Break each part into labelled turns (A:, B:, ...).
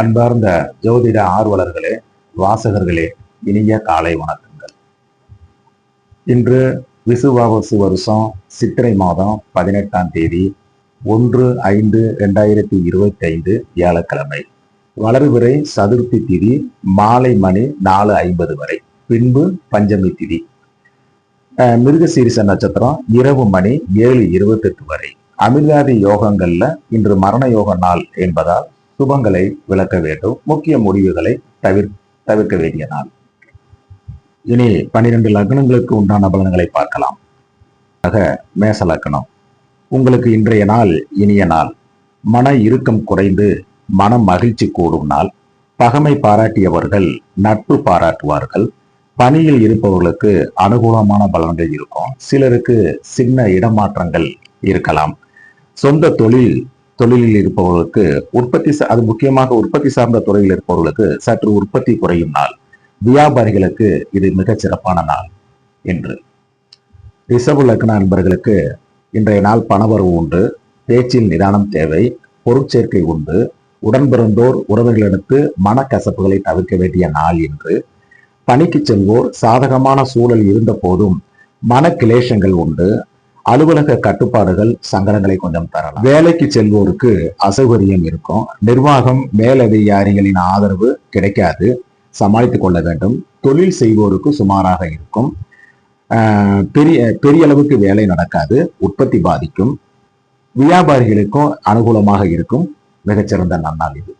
A: அன்பார்ந்த ஜோதிட ஆர்வலர்களே வாசகர்களே இனிய காலை வணக்கங்கள். இன்று விசுவாவசு வருஷம் சித்திரை மாதம் பதினெட்டாம் தேதி ஒன்று ஐந்து ரெண்டாயிரத்தி இருபத்தி ஐந்து வியாழக்கிழமை வளர்விரை சதுர்த்தி திதி மாலை மணி நாலு ஐம்பது வரை. பின்பு பஞ்சமி திதி. மிருகசீரிச நட்சத்திரம் இரவு மணி ஏழு இருபத்தெட்டு வரை. அமிர்தாதி யோகங்கள்ல இன்று மரண யோக நாள் என்பதால் சுபங்களை விளக்க வேண்டும். முக்கிய முடிவுகளை தவிர் தவிர்க்க வேண்டிய நாள். இனி பன்னிரண்டு லக்னங்களுக்கு உண்டான பலன்களை பார்க்கலாம். ஆக மேச லக்னம். உங்களுக்கு இன்றைய நாள் இனிய நாள். மன இறுக்கம் குறைந்து மன மகிழ்ச்சி கூடும் நாள். பகமை பாராட்டியவர்கள் நட்பு பாராட்டுவார்கள். பணியில் இருப்பவர்களுக்கு அனுகூலமான பலன்கள் இருக்கும். சிலருக்கு சின்ன இடமாற்றங்கள் இருக்கலாம். சொந்த தொழில் தொழிலில் இருப்பவர்களுக்கு உற்பத்தி அது முக்கியமாக உற்பத்தி சார்ந்த துறையில் இருப்பவர்களுக்கு சற்று உற்பத்தி குறையும் நாள். வியாபாரிகளுக்கு இது மிகச் சிறப்பான நாள் என்று. ரிசர்வ் லக்ன அன்பர்களுக்கு இன்றைய நாள் பணவரவு உண்டு. பேச்சில் நிதானம் தேவை பொருட்சேர்க்கை உண்டு. உடன்பிறந்தோர் உறவுகளிடத்து மனக்கசப்புகளை தவிர்க்க வேண்டிய நாள் என்று பணிக்கு செல்வோர் சாதகமான சூழல் இருந்த போதும் மன கிளேஷங்கள் உண்டு. அலுவலக கட்டுப்பாடுகள் சங்கடங்களை கொஞ்சம் தரலாம். வேலைக்கு செல்வோருக்கு அசௌகரியம் இருக்கும். நிர்வாகம் மேலதிகாரிகளின் ஆதரவு கிடைக்காது. சமாளித்துக் கொள்ள வேண்டும். தொழில் செய்வோருக்கு சுமாராக இருக்கும். ஆஹ் பெரிய பெரிய அளவுக்கு வேலை நடக்காது. உற்பத்தி பாதிக்கும். வியாபாரிகளுக்கும் அனுகூலமாக இருக்கும். மிகச்சிறந்த நன்னாள் இது.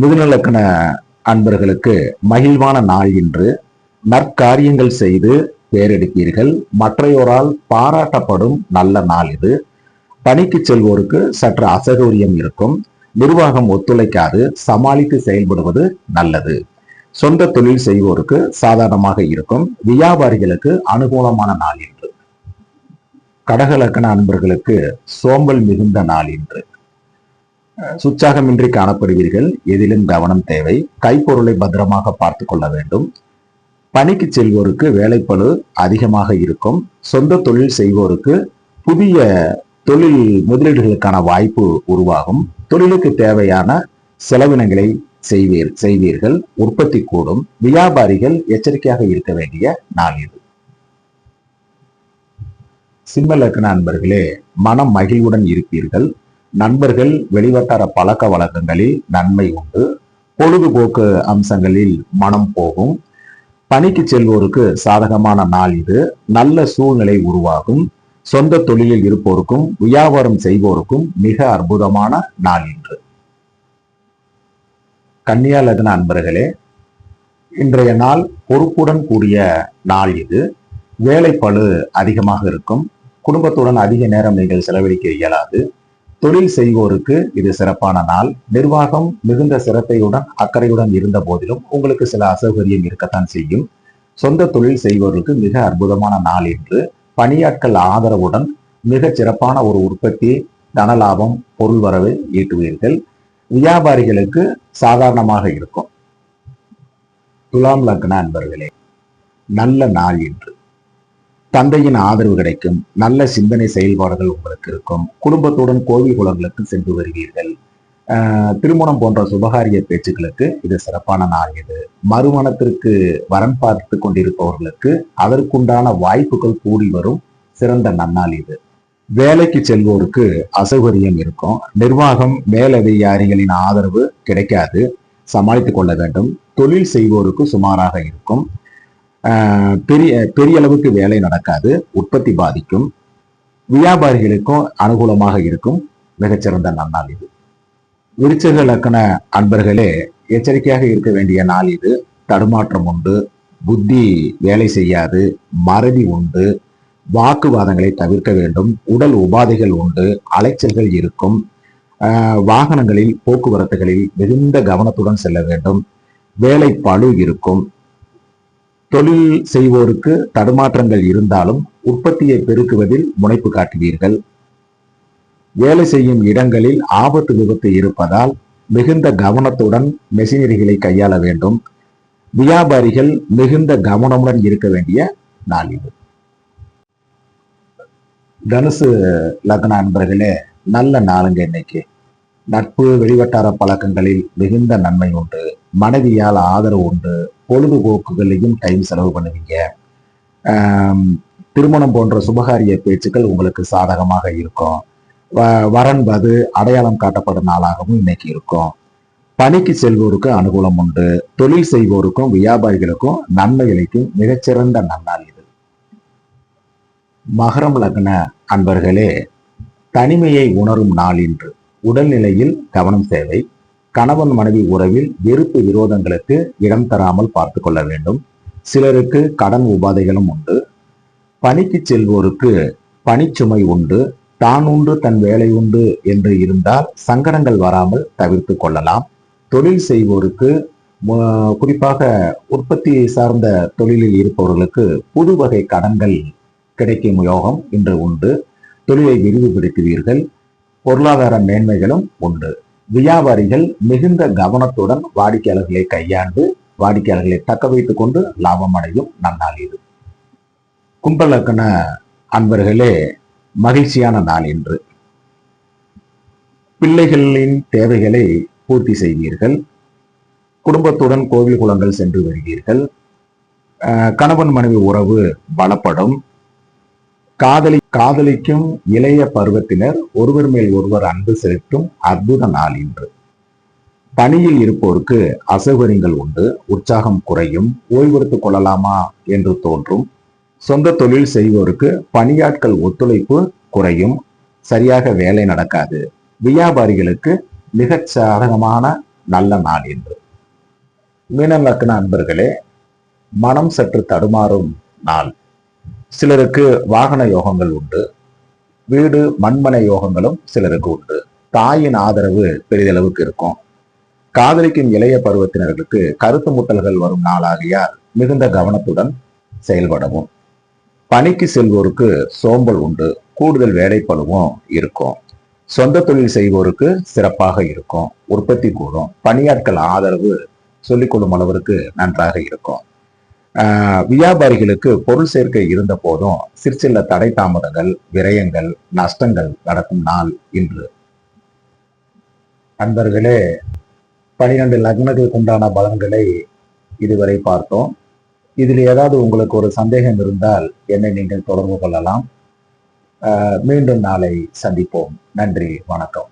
A: மிதுநலக்கண அன்பர்களுக்கு மகிழ்வான நாள் இன்று. நற்காரியங்கள் செய்து பேரெடுப்பீர்கள் மற்றையோரால் பாராட்டப்படும் நல்ல நாள் இது. பணிக்கு செல்வோருக்கு சற்று அசௌகரியம் இருக்கும். நிர்வாகம் ஒத்துழைக்காது. சமாளித்து செயல்படுவது நல்லது. சொந்த தொழில் செய்வோருக்கு சாதாரணமாக இருக்கும். வியாபாரிகளுக்கு அனுகூலமான நாள் இன்று. கடகலக்கண அன்பர்களுக்கு சோம்பல் மிகுந்த நாள் இன்று. சுச்சாகமின்றி காணப்படுவீர்கள். எதிலும் கவனம் தேவை. கைப்பொருளை பத்திரமாக பார்த்து கொள்ள வேண்டும். பணிக்கு செல்வோருக்கு வேலைப்பழு அதிகமாக இருக்கும். சொந்த தொழில் செய்வோருக்கு புதிய தொழில் முதலீடுகளுக்கான வாய்ப்பு உருவாகும். தொழிலுக்கு தேவையான செலவினங்களை செய்வீர் செய்வீர்கள். உற்பத்தி கூடும். வியாபாரிகள் எச்சரிக்கையாக இருக்க வேண்டிய நாள் இது. சிம்ம நண்பர்களே மனம் மகிழ்வுடன் இருப்பீர்கள். நண்பர்கள் வெளிவட்டார பழக்க வழக்கங்களில் நன்மை உண்டு. பொழுதுபோக்கு அம்சங்களில் மனம் போகும். பணிக்கு செல்வோருக்கு சாதகமான நாள் இது. நல்ல சூழ்நிலை உருவாகும். சொந்த தொழிலில் இருப்போருக்கும் வியாபாரம் செய்வோருக்கும் மிக அற்புதமான நாள் இன்று. கன்னியா லக்ன அன்பர்களே இன்றைய நாள் பொறுப்புடன் கூடிய நாள் இது. வேலைப்பழு அதிகமாக இருக்கும். குடும்பத்துடன் அதிக நேரம் நீங்கள் செலவழிக்க இயலாது. தொழில் செய்வோருக்கு இது சிறப்பான நாள். நிர்வாகம் மிகுந்த சிரத்தையுடன் அக்கறையுடன் இருந்த போதிலும் உங்களுக்கு சில அசௌகரியம் இருக்கத்தான் செய்யும். சொந்த தொழில் செய்வோருக்கு மிக அற்புதமான நாள் என்று பணியாட்கள் ஆதரவுடன் மிகச் சிறப்பான ஒரு உற்பத்தி தனலாபம் பொருள் வரவை ஈட்டுவீர்கள். வியாபாரிகளுக்கு சாதாரணமாக இருக்கும். துலாம் லக்ன அன்பர்களே நல்ல நாள் என்று. தந்தையின் ஆதரவு கிடைக்கும். நல்ல சிந்தனை செயல்பாடுகள் உங்களுக்கு இருக்கும். குடும்பத்துடன் கோவில் குளங்களுக்கு சென்று வருவீர்கள். திருமணம் போன்ற சுபகாரிய பேச்சுக்களுக்கு இது சிறப்பான நாள் இது. மறுமணத்திற்கு வரன் பார்த்து கொண்டிருப்பவர்களுக்கு அதற்குண்டான வாய்ப்புகள் கூடி வரும் சிறந்த நன்னாள் இது. வேலைக்கு செல்வோருக்கு அசௌகரியம் இருக்கும். நிர்வாகம் மேலதிகாரிகளின் ஆதரவு கிடைக்காது. சமாளித்துக் கொள்ள வேண்டும். தொழில் செய்வோருக்கு சுமாராக இருக்கும். பெரிய பெரிய அளவுக்கு வேலை நடக்காது. உற்பத்தி பாதிக்கும். வியாபாரிகளுக்கும் அனுகூலமாக இருக்கும். மிகச்சிறந்த நன்னாள் இது. விருச்சக லக்கண அன்பர்களே எச்சரிக்கையாக இருக்க வேண்டிய நாள் இது. தடுமாற்றம் உண்டு. புத்தி வேலை செய்யாது. மறதி உண்டு. வாக்குவாதங்களை தவிர்க்க வேண்டும். உடல் உபாதைகள் உண்டு. அலைச்சல்கள் இருக்கும். வாகனங்களில் போக்குவரத்துகளில் மிகுந்த கவனத்துடன் செல்ல வேண்டும். வேலை பளு இருக்கும். தொழில் செய்வோருக்கு தடுமாற்றங்கள் இருந்தாலும் உற்பத்தியை பெருக்குவதில் முனைப்பு காட்டுவீர்கள். வேலை செய்யும் இடங்களில் ஆபத்து விபத்து இருப்பதால் மிகுந்த கவனத்துடன் மெஷினரிகளை கையாள வேண்டும். வியாபாரிகள் மிகுந்த கவனமுடன் இருக்க வேண்டிய நாள் இது. தனுசு லக்ன அன்பர்களே நல்ல நாளுங்க இன்னைக்கு. நட்பு வெளிவட்டார பழக்கங்களில் மிகுந்த நன்மை உண்டு. மனைவியால் ஆதரவு உண்டு. பொழுதுபோக்குகளையும் டைம் செலவு பண்ணுவீங்க. திருமணம் போன்ற சுபகாரிய பேச்சுக்கள் உங்களுக்கு சாதகமாக இருக்கும். வ- வரன் வது அடையாளம் காட்டப்படும் நாளாகவும் இன்னைக்கு இருக்கும். பணிக்கு செல்வோருக்கு அனுகூலம் உண்டு. தொழில் செய்வோருக்கும் வியாபாரிகளுக்கும் நன்மைகளுக்கும் மிகச்சிறந்த நன்னாள் இது. மகரம் லக்ன அன்பர்களே தனிமையை உணரும் நாள் இன்று. உடல்நிலையில் கவனம் தேவை. கணவன் மனைவி உறவில் வெறுப்பு விரோதங்களுக்கு இடம் தராமல் பார்த்து கொள்ள வேண்டும். சிலருக்கு கடன் உபாதைகளும் உண்டு. பணிக்கு செல்வோருக்கு பணிச்சுமை உண்டு. தான் உண்டு தன் வேலை உண்டு என்று இருந்தால் சங்கடங்கள் வராமல் தவிர்த்து கொள்ளலாம். தொழில் செய்வோருக்கு குறிப்பாக உற்பத்தி சார்ந்த தொழிலில் இருப்பவர்களுக்கு புது வகை கடன்கள் கிடைக்கும் யோகம் இன்று உண்டு. தொழிலை விரிவுபடுத்துவீர்கள். பொருளாதார மேன்மைகளும் உண்டு. வியாபாரிகள் மிகுந்த கவனத்துடன் வாடிக்கையாளர்களை கையாண்டு வாடிக்கையாளர்களை தக்க வைத்துக் கொண்டு லாபம் அடையும் நன்னாள் இது கும்பலக்கண அன்பர்களே மகிழ்ச்சியான நாள் என்று பிள்ளைகளின் தேவைகளை பூர்த்தி செய்வீர்கள். குடும்பத்துடன் கோவில் குளங்கள் சென்று வருவீர்கள். கணவன் மனைவி உறவு பலப்படும். காதலி காதலிக்கும் இளைய பருவத்தினர் ஒருவர் மேல் ஒருவர் அன்பு செலுத்தும் அற்புத நாள் இன்று. பணியில் இருப்போருக்கு அசௌகரியங்கள் உண்டு உற்சாகம் குறையும் ஓய்வெடுத்துக் கொள்ளலாமா என்று தோன்றும். சொந்த தொழில் செய்வோருக்கு பணியாட்கள் ஒத்துழைப்பு குறையும் சரியாக வேலை நடக்காது. வியாபாரிகளுக்கு மிகச் சாதகமான நல்ல நாள் என்று மீனம் லக்ன அன்பர்களே மனம் சற்று தடுமாறும் நாள். சிலருக்கு வாகன யோகங்கள் உண்டு. வீடு மண்மனை யோகங்களும் சிலருக்கு உண்டு. தாயின் ஆதரவு பெரிதளவுக்கு இருக்கும். காதலிக்கும் இளைய பருவத்தினர்களுக்கு கருத்து முட்டல்கள் வரும் நாளாகியால் மிகுந்த கவனத்துடன் செயல்படவும். பணிக்கு செல்வோருக்கு சோம்பல் உண்டு. கூடுதல் வேலைப்பளுவும் இருக்கும். சொந்த தொழில் செய்வோருக்கு சிறப்பாக இருக்கும். உற்பத்தி கூடும். பணியாட்கள் ஆதரவு சொல்லிக்கொள்ளும் அளவிற்கு நன்றாக இருக்கும். வியாபாரிகளுக்கு பொருள் சேர்க்கை இருந்த போதும் சிற்சில தடை தாமதங்கள் விரயங்கள் நஷ்டங்கள் நடக்கும் நாள் இன்று. அன்பர்களே பனிரெண்டு லக்னங்களுக்கு உண்டான பலன்களை இதுவரை பார்த்தோம். இதில் ஏதாவது உங்களுக்கு ஒரு சந்தேகம் இருந்தால் என்னை நீங்கள் தொடர்பு கொள்ளலாம். ஆஹ் மீண்டும் நாளை சந்திப்போம். நன்றி வணக்கம்.